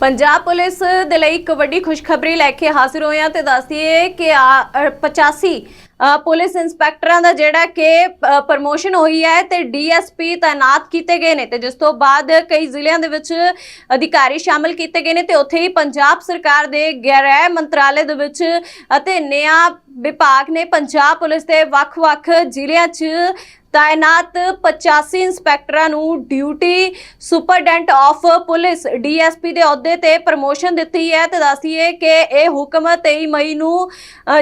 Punjab police ਦੇ ਲਈ ਇੱਕ ਵੱਡੀ ਖੁਸ਼ਖਬਰੀ ਲੈ ਕੇ ਹਾਜ਼ਰ ਹੋਏ ਹਾਂ ਤੇ ਦੱਸਦੀਏ ਕਿ ਆ- ਅ, 85 ਪੁਲਿਸ ਇੰਸਪੈਕਟਰਾਂ ਦਾ ਜਿਹੜਾ ਕਿ ਪ੍ਰਮੋਸ਼ਨ ਹੋਈ ਹੈ ਤੇ ਡੀਐਸਪੀ ਤਾਇਨਾਤ ਕੀਤੇ ਗਏ ਨੇ ਤੇ ਜਿਸ ਤੋਂ ਬਾਅਦ ਕਈ ਜ਼ਿਲ੍ਹਿਆਂ ਦੇ ਵਿੱਚ ਅਧਿਕਾਰੀ ਸ਼ਾਮਲ ਕੀਤੇ ਗਏ ਨੇ ਤੇ ਉੱਥੇ ਹੀ ਪੰਜਾਬ ਸਰਕਾਰ ਦੇ ਗ੍ਰਹਿ ਮੰਤਰਾਲੇ ਦੇ ਵਿੱਚ ਅਤੇ ਨਿਆਂ ਵਿਭਾਗ ਨੇ ਪੰਜਾਬ ਪੁਲਿਸ ਦੇ ਵੱਖ-ਵੱਖ ਜ਼ਿਲ੍ਹਿਆਂ 'ਚ ਤਾਇਨਾਤ 85 ਇੰਸਪੈਕਟਰਾਂ ਨੂੰ duty superintendent of police DSP ਦੇ ਅਹੁਦੇ ਤੇ ਪ੍ਰਮੋਸ਼ਨ ਦਿੱਤੀ ਹੈ ਤੇ ਦੱਸੀਏ ਕਿ ਇਹ ਹੁਕਮ 23 ਮਈ ਨੂੰ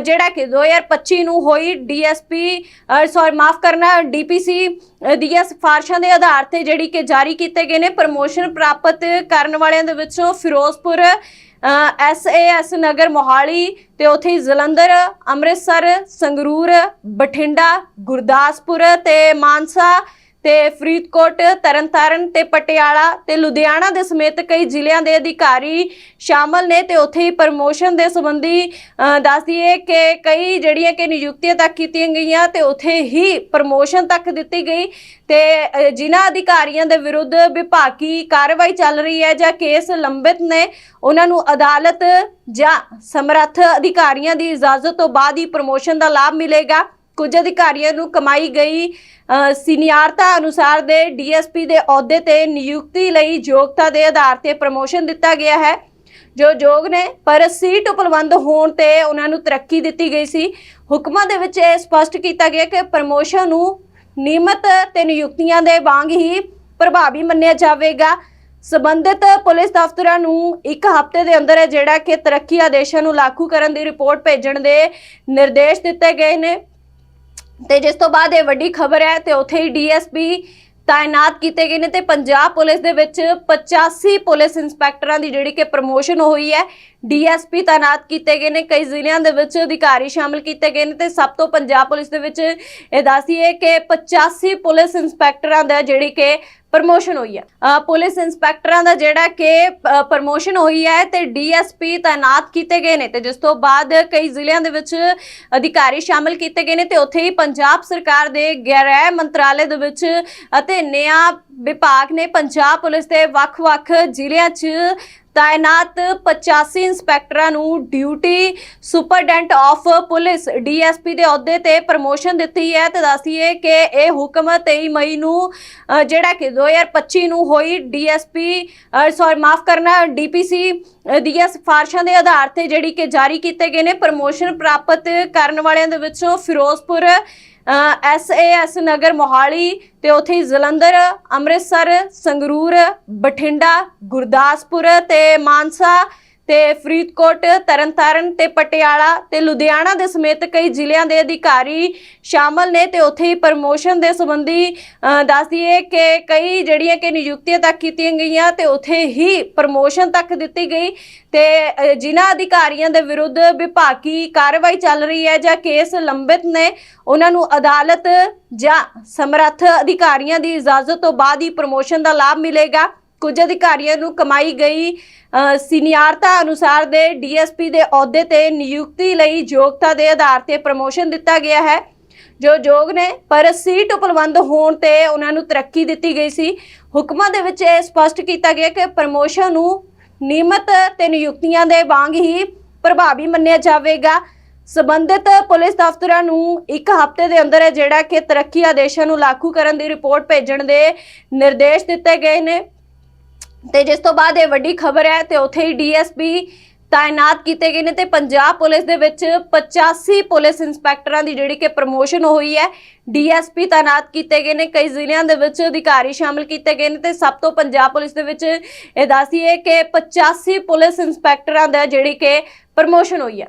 ਜਿਹੜਾ ਕਿ 2025 ਨੂੰ ਹੋਈ, ਡੀਐਸਪੀ ਸੌਰੀ, ਮਾਫ ਕਰਨਾ, ਡੀਪੀਸੀ ਦੀਆਂ ਸਿਫਾਰਸ਼ਾਂ ਦੇ ਆਧਾਰ ਤੇ ਜਿਹੜੀ ਕਿ ਜਾਰੀ ਕੀਤੇ ਗਏ ਨੇ, ਪ੍ਰਮੋਸ਼ਨ ਪ੍ਰਾਪਤ ਕਰਨ ਵਾਲਿਆਂ ਦੇ ਵਿੱਚੋਂ ਫਿਰੋਜ਼ਪੁਰ ਐਸਏਐਸ ਨਗਰ ਮੋਹਾਲੀ ਤੇ ਉੱਥੇ ਜਲੰਧਰ, ਅੰਮ੍ਰਿਤਸਰ, ਸੰਗਰੂਰ, ਬਠਿੰਡਾ, ਗੁਰਦਾਸਪੁਰ ਤੇ ਮਾਨਸਾ ਤੇ ਫਰੀਦਕੋਟ, ਤਰਨਤਾਰਨ ਤੇ ਪਟਿਆਲਾ ਤੇ ਲੁਧਿਆਣਾ ਦੇ ਸਮੇਤ ਕਈ ਜ਼ਿਲ੍ਹਿਆਂ ਦੇ ਅਧਿਕਾਰੀ ਸ਼ਾਮਲ ਨੇ ਤੇ ਉੱਥੇ ਹੀ ਪ੍ਰਮੋਸ਼ਨ ਦੇ ਸੰਬੰਧੀ ਦੱਸਦੀਏ ਕਿ ਕਈ ਜਿਹੜੀਆਂ ਕਿ ਨਿਯੁਕਤੀਆਂ ਤੱਕ ਕੀਤੀਆਂ ਗਈਆਂ ਤੇ ਉੱਥੇ ਹੀ ਪ੍ਰਮੋਸ਼ਨ ਤੱਕ ਦਿੱਤੀ ਗਈ ਤੇ ਜਿਨ੍ਹਾਂ ਅਧਿਕਾਰੀਆਂ ਦੇ ਵਿਰੁੱਧ ਵਿਭਾਗੀ ਕਾਰਵਾਈ ਚੱਲ ਰਹੀ ਹੈ ਜਾਂ ਕੇਸ ਲੰਬਿਤ ਨੇ, ਉਹਨਾਂ ਨੂੰ ਅਦਾਲਤ ਜਾਂ ਸਮਰੱਥ ਅਧਿਕਾਰੀਆਂ ਦੀ ਇਜਾਜ਼ਤ ਤੋਂ ਬਾਅਦ ਹੀ ਪ੍ਰਮੋਸ਼ਨ ਦਾ ਲਾਭ ਮਿਲੇਗਾ। ਕੁਝ ਅਧਿਕਾਰੀਆਂ ਨੂੰ ਕਮਾਈ ਗਈ ਸੀਨੀਅਰਤਾ ਅਨੁਸਾਰ ਦੇ ਡੀਐਸਪੀ ਦੇ ਅਹੁਦੇ ਤੇ ਨਿਯੁਕਤੀ ਲਈ ਯੋਗਤਾ ਦੇ ਆਧਾਰ ਤੇ ਪ੍ਰਮੋਸ਼ਨ ਦਿੱਤਾ ਗਿਆ ਹੈ। ਜੋ ਯੋਗ ਨੇ, ਪਰ ਸੀਟ ਉਪਲਬਧ ਹੋਣ ਤੇ ਉਹਨਾਂ ਨੂੰ ਤਰੱਕੀ ਦਿੱਤੀ ਗਈ ਸੀ। ਹੁਕਮਾਂ ਦੇ ਵਿੱਚ ਇਹ ਸਪਸ਼ਟ ਕੀਤਾ ਗਿਆ ਕਿ ਪ੍ਰਮੋਸ਼ਨ ਨੂੰ ਨਿਯਮਤ ਤੇ ਨਿਯੁਕਤੀਆਂ ਦੇ ਵਾਂਗ ਹੀ ਪ੍ਰਭਾਵੀ ਮੰਨਿਆ ਜਾਵੇਗਾ। ਸਬੰਧਿਤ ਪੁਲਿਸ ਦਫ਼ਤਰਾਂ ਨੂੰ ਇੱਕ ਹਫ਼ਤੇ ਦੇ ਅੰਦਰ ਹੈ ਜਿਹੜਾ ਕਿ ਤਰੱਕੀ ਆਦੇਸ਼ਾਂ ਨੂੰ ਲਾਗੂ ਕਰਨ ਦੀ ਰਿਪੋਰਟ ਭੇਜਣ ਦੇ ਨਿਰਦੇਸ਼ ਦਿੱਤੇ ਗਏ ਨੇ। ਤੇ ਜਿਸ ਤੋਂ ਬਾਅਦ ਇਹ ਵੱਡੀ ਖਬਰ ਹੈ ਤੇ ਉੱਥੇ ਹੀ ਡੀਐਸਪੀ ਤਾਇਨਾਤ ਕੀਤੇ ਗਏ ਨੇ ਤੇ ਪੰਜਾਬ ਪੁਲਿਸ ਦੇ ਵਿੱਚ 85 ਪੁਲਿਸ ਇੰਸਪੈਕਟਰਾਂ ਦੀ ਜਿਹੜੀ ਕਿ ਪ੍ਰਮੋਸ਼ਨ ਹੋਈ ਹੈ, ਡੀਐਸਪੀ ਤਾਇਨਾਤ ਕੀਤੇ ਗਏ ਨੇ, ਕਈ ਜ਼ਿਲ੍ਹਿਆਂ ਦੇ ਵਿੱਚ ਅਧਿਕਾਰੀ ਸ਼ਾਮਲ ਕੀਤੇ ਗਏ ਨੇ ਤੇ ਸਭ ਤੋਂ ਪੰਜਾਬ ਪੁਲਿਸ ਦੇ ਵਿੱਚ ਇਹ ਦੱਸੀਏ ਕਿ 85 ਪੁਲਿਸ ਇੰਸਪੈਕਟਰਾਂ ਦਾ ਜਿਹੜੀ ਕਿ ਪ੍ਰਮੋਸ਼ਨ ਹੋਈ ਹੈ। ਪੁਲਿਸ ਇੰਸਪੈਕਟਰਾਂ ਦਾ ਜਿਹੜਾ ਕਿ ਪ੍ਰਮੋਸ਼ਨ ਹੋਈ ਹੈ ਤੇ ਡੀਐਸਪੀ ਤਾਇਨਾਤ ਕੀਤੇ ਗਏ ਨੇ ਤੇ ਜਿਸ ਤੋਂ ਬਾਅਦ ਕਈ ਜ਼ਿਲ੍ਹਿਆਂ ਦੇ ਵਿੱਚ ਅਧਿਕਾਰੀ ਸ਼ਾਮਲ ਕੀਤੇ ਗਏ ਨੇ ਤੇ ਉੱਥੇ ਹੀ ਪੰਜਾਬ ਸਰਕਾਰ ਦੇ ਗ੍ਰਹਿ ਮੰਤਰਾਲੇ ਦੇ ਵਿੱਚ ਅਤੇ ਨਿਆਂ ਵਿਭਾਗ ਨੇ ਪੰਜਾਬ ਪੁਲਿਸ ਦੇ ਵੱਖ-ਵੱਖ ਜ਼ਿਲ੍ਹਿਆਂ 'ਚ ਤਾਇਨਾਤ 85 ਇੰਸਪੈਕਟਰਾਂ ਨੂੰ duty superintendent of police DSP ਦੇ ਅਹੁਦੇ ਤੇ ਪ੍ਰਮੋਸ਼ਨ ਦਿੱਤੀ ਹੈ ਤੇ ਦੱਸੀਏ ਕਿ ਇਹ ਹੁਕਮ 23 ਮਈ ਨੂੰ ਜਿਹੜਾ ਕਿ 2025 ਨੂੰ ਹੋਈ ਡੀਐਸਪੀ ਸੌਰੀ, ਮਾਫ ਕਰਨਾ, ਡੀਪੀਸੀ ਦੀਆਂ ਸਿਫਾਰਸ਼ਾਂ ਦੇ ਆਧਾਰ ਤੇ ਜਿਹੜੀ ਕਿ ਜਾਰੀ ਕੀਤੇ ਗਏ ਨੇ, ਪ੍ਰਮੋਸ਼ਨ ਪ੍ਰਾਪਤ ਕਰਨ ਵਾਲਿਆਂ ਦੇ ਵਿੱਚੋਂ ਫਿਰੋਜ਼ਪੁਰ ਐਸਏਐਸ ਨਗਰ ਮੋਹਾਲੀ ਤੇ ਉੱਥੇ ਜਲੰਧਰ ਅੰਮ੍ਰਿਤਸਰ ਸੰਗਰੂਰ ਬਠਿੰਡਾ ਗੁਰਦਾਸਪੁਰ ਤੇ ਮਾਨਸਾ ਤੇ ਫਰੀਦਕੋਟ, ਤਰਨਤਾਰਨ ਤੇ ਪਟਿਆਲਾ ਤੇ ਲੁਧਿਆਣਾ ਦੇ ਸਮੇਤ ਕਈ ਜ਼ਿਲ੍ਹਿਆਂ ਦੇ ਅਧਿਕਾਰੀ ਸ਼ਾਮਲ ਨੇ ਤੇ ਉੱਥੇ ਹੀ ਪ੍ਰਮੋਸ਼ਨ ਦੇ ਸੰਬੰਧੀ ਦੱਸਦੀਏ ਕਿ ਕਈ ਜਿਹੜੀਆਂ ਕਿ ਨਿਯੁਕਤੀਆਂ ਤੱਕ ਕੀਤੀਆਂ ਗਈਆਂ ਤੇ ਉੱਥੇ ਹੀ ਪ੍ਰਮੋਸ਼ਨ ਤੱਕ ਦਿੱਤੀ ਗਈ ਤੇ ਜਿਨ੍ਹਾਂ ਅਧਿਕਾਰੀਆਂ ਦੇ ਵਿਰੁੱਧ ਵਿਭਾਗੀ ਕਾਰਵਾਈ ਚੱਲ ਰਹੀ ਹੈ ਜਾਂ ਕੇਸ ਲੰਬਿਤ ਨੇ, ਉਹਨਾਂ ਨੂੰ ਅਦਾਲਤ ਜਾਂ ਸਮਰੱਥ ਅਧਿਕਾਰੀਆਂ ਦੀ ਇਜਾਜ਼ਤ ਤੋਂ ਬਾਅਦ ਹੀ ਪ੍ਰਮੋਸ਼ਨ ਦਾ ਲਾਭ ਮਿਲੇਗਾ। ਕੁਝ ਅਧਿਕਾਰੀਆਂ ਨੂੰ ਕਮਾਈ ਗਈ ਸੀਨੀਅਰਤਾ ਅਨੁਸਾਰ ਦੇ ਡੀਐਸਪੀ ਦੇ ਅਹੁਦੇ ਤੇ ਨਿਯੁਕਤੀ ਲਈ ਯੋਗਤਾ ਦੇ ਆਧਾਰ ਤੇ ਪ੍ਰਮੋਸ਼ਨ ਦਿੱਤਾ ਗਿਆ ਹੈ। ਜੋ ਯੋਗ ਨੇ, ਪਰ ਸੀਟ ਉਪਲਬਧ ਹੋਣ ਤੇ ਉਹਨਾਂ ਨੂੰ ਤਰੱਕੀ ਦਿੱਤੀ ਗਈ ਸੀ। ਹੁਕਮਾਂ ਦੇ ਵਿੱਚ ਇਹ ਸਪਸ਼ਟ ਕੀਤਾ ਗਿਆ ਕਿ ਪ੍ਰਮੋਸ਼ਨ ਨੂੰ ਨਿਯਮਤ ਤੇ ਨਿਯੁਕਤੀਆਂ ਦੇ ਵਾਂਗ ਹੀ ਪ੍ਰਭਾਵੀ ਮੰਨਿਆ ਜਾਵੇਗਾ। ਸਬੰਧਿਤ ਪੁਲਿਸ ਦਫ਼ਤਰਾਂ ਨੂੰ ਇੱਕ ਹਫ਼ਤੇ ਦੇ ਅੰਦਰ ਜਿਹੜਾ ਕਿ ਤਰੱਕੀ ਆਦੇਸ਼ਾਂ ਨੂੰ ਲਾਗੂ ਕਰਨ ਦੀ ਰਿਪੋਰਟ ਭੇਜਣ ਦੇ ਨਿਰਦੇਸ਼ ਦਿੱਤੇ ਗਏ ਨੇ। ਤੇ ਜਿਸ ਤੋਂ ਬਾਅਦ ਇਹ ਵੱਡੀ ਖਬਰ ਹੈ ਤੇ ਉੱਥੇ ਹੀ ਡੀਐਸਪੀ ਤਾਇਨਾਤ ਕੀਤੇ ਗਏ ਨੇ ਤੇ ਪੰਜਾਬ ਪੁਲਿਸ ਦੇ ਵਿੱਚ 85 ਪੁਲਿਸ ਇੰਸਪੈਕਟਰਾਂ ਦੀ ਜਿਹੜੀ ਕਿ ਪ੍ਰਮੋਸ਼ਨ ਹੋਈ ਹੈ, ਡੀਐਸਪੀ ਤਾਇਨਾਤ ਕੀਤੇ ਗਏ ਨੇ, ਕਈ ਜ਼ਿਲ੍ਹਿਆਂ ਦੇ ਵਿੱਚ ਅਧਿਕਾਰੀ ਸ਼ਾਮਲ ਕੀਤੇ ਗਏ ਨੇ ਤੇ ਸਭ ਤੋਂ ਪੰਜਾਬ ਪੁਲਿਸ ਦੇ ਵਿੱਚ ਇਹ ਦੱਸੀਏ ਕਿ 85 ਪੁਲਿਸ ਇੰਸਪੈਕਟਰਾਂ ਦਾ ਜਿਹੜੀ ਕਿ ਪ੍ਰਮੋਸ਼ਨ ਹੋਈ ਹੈ।